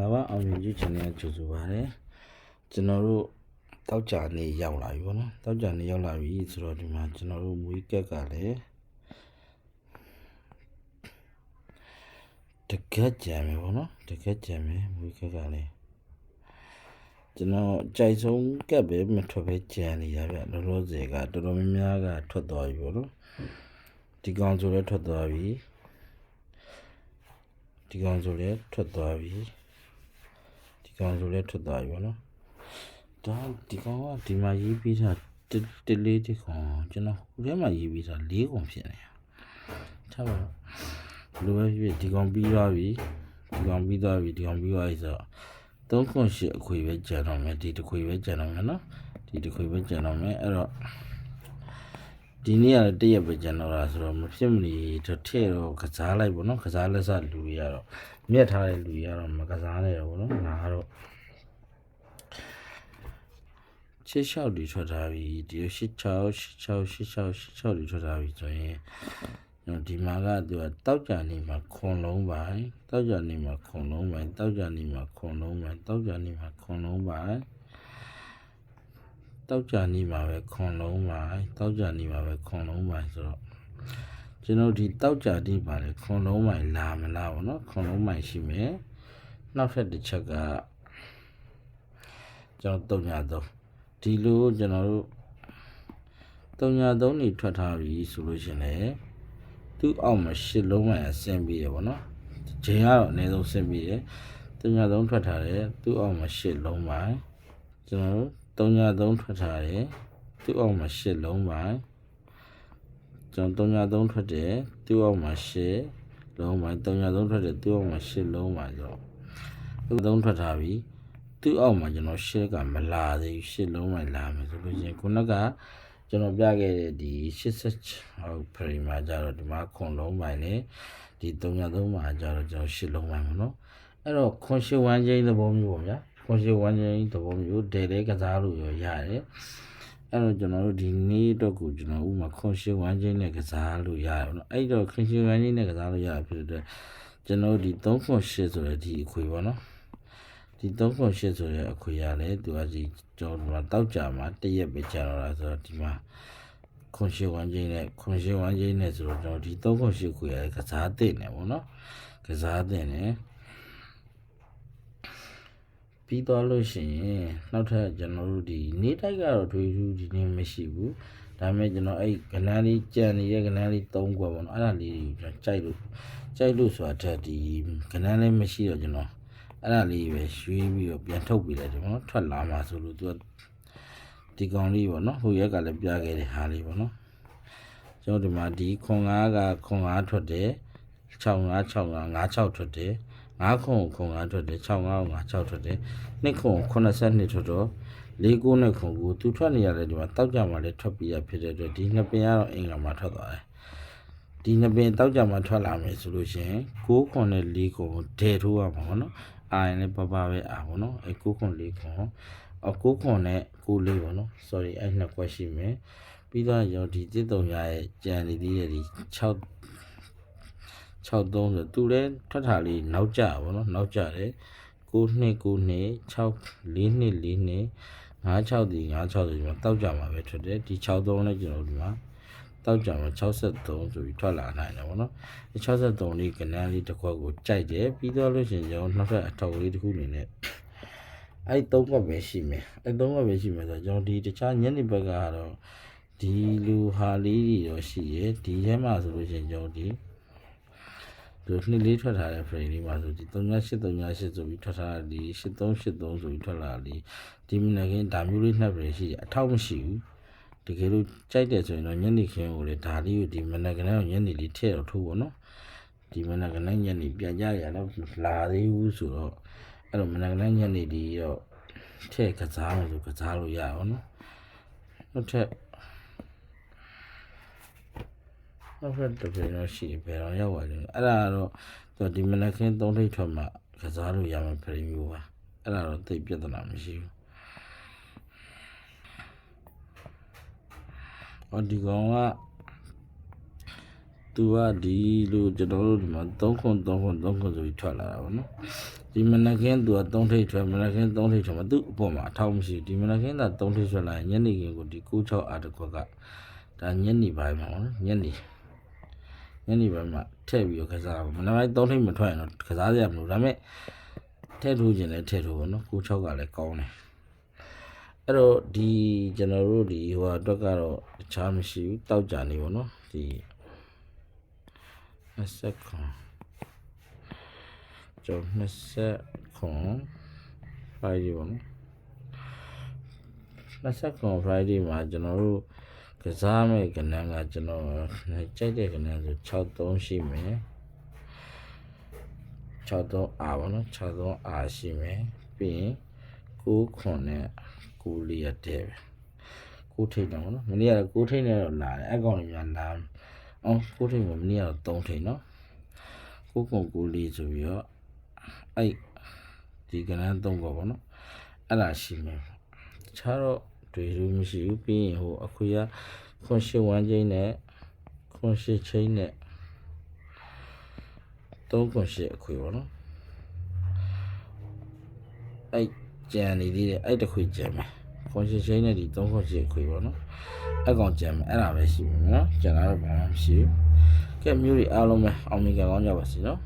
္ဂလာပါအောင်မြင်ကြီး channel ကြိုဆိုပါရစေကျွန်တော်တို့တောက်ကြနေရောက်လာပြီပေါ့နော်တောက်ကြနေရောက်လာပြီဆိုတော့ဒီမှာကျွန်တော်တို့မွေးကက်ကလည်းတကက်ကြံမယ်ပေါ့နော်တကက်ကြံမယ်မွေးကက်ကလည်းကျွန်တော်ကြိုက်ဆုံးကက်ပဲမထွက်ပဲကြံနေရဗျလောလောဆယ်ကတော်တော်များများကထွက်သွားပြီပေါ့နော်ဒီကောင်ဆိုလည်းထွက်သွားပြီဒီကောင်ဆိုလည်းထွက်သွားပြီဒီ ကောင်ဆိုလည်းထွက်သွားပြီဗောနော်ဒါဒီကောင်ကဒီမှာရေးပြီးတာတတလေးဒီကောင်ကျွန်တော်ဟိုထဲမှာရေးပြီးတာ၄ကောင်ဖြစ်နေထားပါတော့ဘယ်လိုပဲဖြစ်ဖြစ်ဒီကောင်ပြီးသွားပြီဒီကောင်ပြီးသွားပြီဒီကောင်ပြီးသွားပြီဆိုတော့သုံးခွန်ရှိအခွေပဲကျန်တော့မယ်ဒီတစ်ခွေပဲကျန်တော့မယ်နော်ဒီတစ်ခွေပဲကျန်တော့မယ်အဲ့တော့ ဒီနေ့ကလည်းတရက်ပဲကျန်တော့တာဆိုတော့မဖြစ်မနေတော့ထဲ့တော့ကစားလိုက်ပေါ့နော်ကစားလက်စလူတွေကတော့မြက်ထားတဲ့လူတွေကတော့မကစားနဲ့တော့ပေါ့နော်ငါကတော့ရှစ်လျှောက်တွေထွက်ထားပြီဒီရှစ်ချောက်ရှစ်ချောက်ရှစ်ချောက်ရှစ်ချောက်တွေထွက်ထားပြီဆိုရင်ကျွန်တော်ဒီမှာကသူကတောက်ကြနေမှာခွန်လုံးပိုင်းတောက်ကြနေမှာခွန်လုံးပိုင်းတောက်ကြနေမှာခွန်လုံးပိုင်းတောက်ကြနေမှာခွန်လုံးပိုင်း တောက်ကြနေမှာပဲခွန်လုံးပါတောက်ကြနေမှာပဲခွန်လုံးပါဆိုတော့ကျွန်တော်ဒီတောက်ကြနေပါလေခွန်လုံးမိုင်လာမလားဗောနော်ခွန်လုံးမိုင်ရှိမယ်နောက်ထပ်တစ်ချက်ကကျွန်တော်တုံညာတော့ဒီလိုကျွန်တော်တို့တုံညာသုံးနေထွက်ထားပြီဆိုလို့ရှင်လေသူ့အောက်မှာရှစ်လုံးမိုင်အဆင်ပြေရဗောနော်ချိန်ကတော့အနည်းဆုံးအဆင်ပြေတယ်တုံညာသုံးထွက်ထားတယ်သူ့အောက်မှာရှစ်လုံးမိုင်ကျွန်တော်တို့ 3ည3ထွက်ထားတယ်သူ့အောက်မှာ8လုံးပါကျွန်တော်3ည3ထွက်တယ်သူ့အောက်မှာ8လုံးပါ3ည3ထွက်တယ်သူ့အောက်မှာ8လုံးပါဆိုတော့3ထွက်ထားပြီသူ့အောက်မှာကျွန်တော်8ကမလာသေးဘူး8လုံးမှလာမယ်ဆိုလို့ရှိရင်ခုနကကျွန်တော်ပြခဲ့တဲ့ဒီ86ဟုတ်ဖရီမှာကြတော့ဒီမှာခွန်လုံးပိုင်းနဲ့ဒီ3ည3မှာကြတော့ကျွန်တော်8လုံးပိုင်းပေါ့နော်အဲ့တော့ခွန်8ဝမ်းချင်းသဘောမျိုးပေါ့ဗျာ ခွန်ရှိဝမ်းချင်းသဘောမျိုးဒဲလဲကစားလို့ရရတယ်အဲ့တော့ကျွန်တော်တို့ဒီနေ့တော့ကိုကျွန်တော်ဥမာခွန်ရှိဝမ်းချင်းနဲ့ကစားလို့ရတယ်เนาะအဲ့တော့ခွန်ရှိဝမ်းချင်းနဲ့ကစားလို့ရဖြစ်တဲ့အတွက်ကျွန်တော်ဒီ3ခွန်ရှိဆိုတဲ့ဒီအခွေပေါ့နော်ဒီ3ခွန်ရှိဆိုတဲ့အခွေရလဲသူကဒီကျွန်တော်ဒီမှာတောက်ကြမှာတရက်ပဲကြာတော့တာဆိုတော့ဒီမှာခွန်ရှိဝမ်းချင်းနဲ့ခွန်ရှိဝမ်းချင်းနဲ့ဆိုတော့ကျွန်တော်ဒီ3ခွန်ရှိခွေရကစားတဲ့နေပေါ့နော်ကစားတဲ့နေ ပြီးသွားလို့ရှိရင်နောက်ထပ်ကျွန်တော်တို့ဒီနေတိုက်ကတော့ထွေထူးဒီနေ့မရှိဘူးဒါပေမဲ့ကျွန်တော်အဲ့ကနန်းလေးကြံနေတဲ့ကနန်းလေး၃ခွက်ပေါ့နော်အဲ့ဒါလေးကိုကျွန်တော်ကြိုက်လို့ကြိုက်လို့ဆိုတာတက်ဒီကနန်းလေးမရှိတော့ကျွန်တော်အဲ့ဒါလေးပဲရွှေးပြီးတော့ပြန်ထုတ်ပြလိုက်တယ်ပေါ့နော်ထွက်လာမှာဆိုလို့သူကဒီကောင်လေးပေါ့နော်ဟိုရက်ကလည်းပြခဲ့တဲ့ဟာလေးပေါ့နော်ကျွန်တော်ဒီမှာဒီခွန်၅ကခွန်၅ထွက်တယ်6 5 6 5 5 6ထွက်တယ် 9ခုခု9ထွက်တယ်6 9 9 6ထွက်တယ်2ခု82ထွက်တော့၄ခုနဲ့ခုကိုသူထွက်နေရတယ်ဒီမှာတောက်ကြမှာလည်းထွက်ပြီးရဖြစ်တဲ့အတွက်ဒီနှစ်ပင်ကတော့အင်္ဂါမှာထွက်သွားတယ်ဒီနှစ်ပင်တောက်ကြမှာထွက်လာမယ်ဆိုလို့ရှိရင်6ခုနဲ့4ခုကိုဒဲထိုးရမှာပေါ့နော်အာရင်လည်းပပပဲအာပေါ့နော်အဲ6ခု4ခုအ9ခုနဲ့9လေးပေါ့နော် sorry အဲနှစ်ခွက်ရှိမယ်ပြီးတော့ရောဒီတစ်တုံရရဲ့ကြံနေသေးတယ်ဒီ6 63ဆိုသူလည်းထွက်တာလေးနောက်ကျပါတော့နောက်ကျတယ်9နှစ်9နှစ်6 4နှစ်4နှစ်56ဒီ56ဒီမှာတောက်ကြမှာပဲထွက်တယ်ဒီ63နဲ့ကျွန်တော်ဒီမှာတောက်ကြမှာ63ဆိုပြီးထွက်လာနိုင်တယ်ဗောနော်ဒီ63လေးကနန်းလေးတစ်ခွက်ကိုကြိုက်တယ်ပြီးတော့လို့ရှိရင်ကျွန်တော်နောက်ထပ်အထောက်လေးတစ်ခုအနေနဲ့အဲ့သုံးခွက်ပဲရှိမယ်အဲ့သုံးခွက်ပဲရှိမယ်ဆိုတော့ကျွန်တော်ဒီတခြားညနေဘက်ကတော့ဒီလူဟာလေးတွေတော့ရှိရယ်ဒီထဲမှာဆိုလို့ရှိရင်ကျွန်တော်ဒီ ဒီနှစ်လေးထွက်ထားတဲ့ frame လေးမှာဆိုဒီ3838ဆိုပြီးထွက်ထားတာဒီ8383ဆိုပြီးထွက်လာတာဒီဒီမနက်ခင်းဒါမျိုးလေးနှစ် frame ရှိတယ်အထောက်မရှိဘူးတကယ်လို့ကြိုက်တယ်ဆိုရင်တော့ညနေခင်းကိုလေဒါလေးကိုဒီမနက်ခင်းကိုညနေလေးထည့်တော့ထိုးပေါ့နော်ဒီမနက်ခင်းညနေပြန်ကြရတော့လာသေးဘူးဆိုတော့အဲ့တော့မနက်ခင်းညနေဒီတော့ထည့်ကစားလို့ဆိုကစားလို့ရအောင်နော်နောက်ထပ် နောက်ထပ်တစ်ပြင်တော့ရှိဘယ်တော့ရောက်ပါလဲအဲ့ဒါတော့သူဒီမနက်ခင်းသုံးထိပ်ထွက်မှကစားလို့ရမယ်ဖရီမျိုးပါအဲ့ဒါတော့သိပ်ပြဿနာမရှိဘူးဟောဒီကောင်ကသူကဒီလိုကျွန်တော်တို့ဒီမှာ3ခွန်3ခွန်3ခွန်ဆိုပြီးထွက်လာတာဗောနော်ဒီမနက်ခင်းသူက3ထိပ်ထွက်မနက်ခင်း3ထိပ်ထွက်မှာသူ့အပေါ်မှာအထောက်မရှိဘူးဒီမနက်ခင်းသာ3ထိပ်ထွက်လာရင်ညနေခင်းကိုဒီ96အားတစ်ခွက်ကဒါညနေပိုင်းမှာပေါ့နော်ညနေ ညနေပိုင်းမှာထည့်ပြီးတော့ကစားပါမနက်ပိုင်း3ထိပ်မထွက်ရင်တော့ကစားရမလို့ဒါပေမဲ့ထည့်ထိုးခြင်းလည်းထည့်ထိုးပေါ့နော်96ကလည်းကောင်းတယ်အဲ့တော့ဒီကျွန်တော်တို့ဒီဟိုအတွက်ကတော့တခြားမရှိဘူးတောက်ကြနေပေါ့နော်ဒီ20ခွန်ကျော်20ခွန် Friday ပေါ့နော်20ခွန် Friday မှာကျွန်တော်တို့ ကစားမဲ့ကဏ္ဍကကျွန်တော်ကြိုက်တဲ့ကဏ္ဍဆို63ရှိမယ်63အာပေါ့နော်63အာရှိမယ်ပြီးရင်9ခွန်နဲ့9လေးရတဲ့ပဲ9ထိပ်တော့ပေါ့နော်မနေ့က9ထိပ်နဲ့တော့လာတယ်အကောင်တွေများလာအောင်9ထိပ်မှာမနေ့ကတော့3ထိပ်နော်9ခွန်9လေးဆိုပြီးတော့အဲ့ဒီကဏ္ဍသုံး個ပေါ့နော်အဲ့ဒါရှိမယ်တခြားတော့ တွေလို့မရှိဘူးပြီးရင်ဟိုအခုရခွန်ရှိဝမ်းချင်းနဲ့ခွန်ရှိချင်းနဲ့သုံးခွန်ရှိအခွေပေါ့နော်အဲ့ကြံနေသေးတယ်အဲ့တစ်ခွေကြံမယ်ခွန်ရှိချင်းနဲ့ဒီသုံးခွန်ရှိအခွေပေါ့နော်အဲ့ကောင်ကြံမယ်အဲ့ဒါပဲရှိမယ်နော်ကြံလာတော့ဘာမှမရှိဘူးကဲမျိုးတွေအားလုံးပဲအောင်မြင်ကြကောင်းကြပါစေနော်